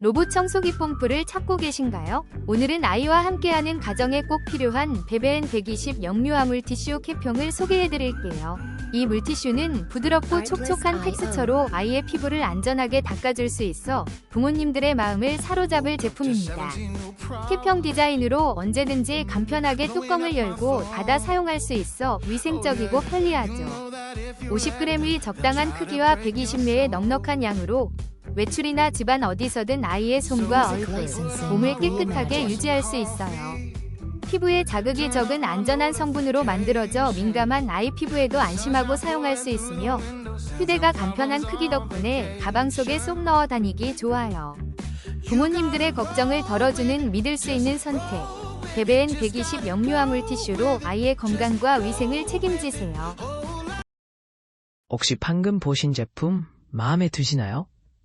로봇 청소기 pom프를 찾고 계신가요? 오늘은 아이와 함께하는 가정에 꼭 필요한 베베엔 120 영유아 물티슈 캡형을 소개해드릴게요. 이 물티슈는 부드럽고 촉촉한 텍스처로 아이의 피부를 안전하게 닦아줄 수 있어 부모님들의 마음을 사로잡을 제품입니다. 캡형 디자인으로 언제든지 간편하게 뚜껑을 열고 닫아 사용할 수 있어 위생적이고 편리하죠. 50g의 적당한 크기와 120ml의 넉넉한 양으로 외출이나 집안 어디서든 아이의 손과 얼굴, 몸을 깨끗하게 유지할 수 있어요. 피부에 자극이 적은 안전한 성분으로 만들어져 민감한 아이 피부에도 안심하고 사용할 수 있으며 휴대가 간편한 크기 덕분에 가방 속에 쏙 넣어 다니기 좋아요. 부모님들의 걱정을 덜어주는 믿을 수 있는 선택. 베베엔 120 영유아 물 티슈로 아이의 건강과 위생을 책임지세요. 혹시 방금 보신 제품 마음에 드시나요?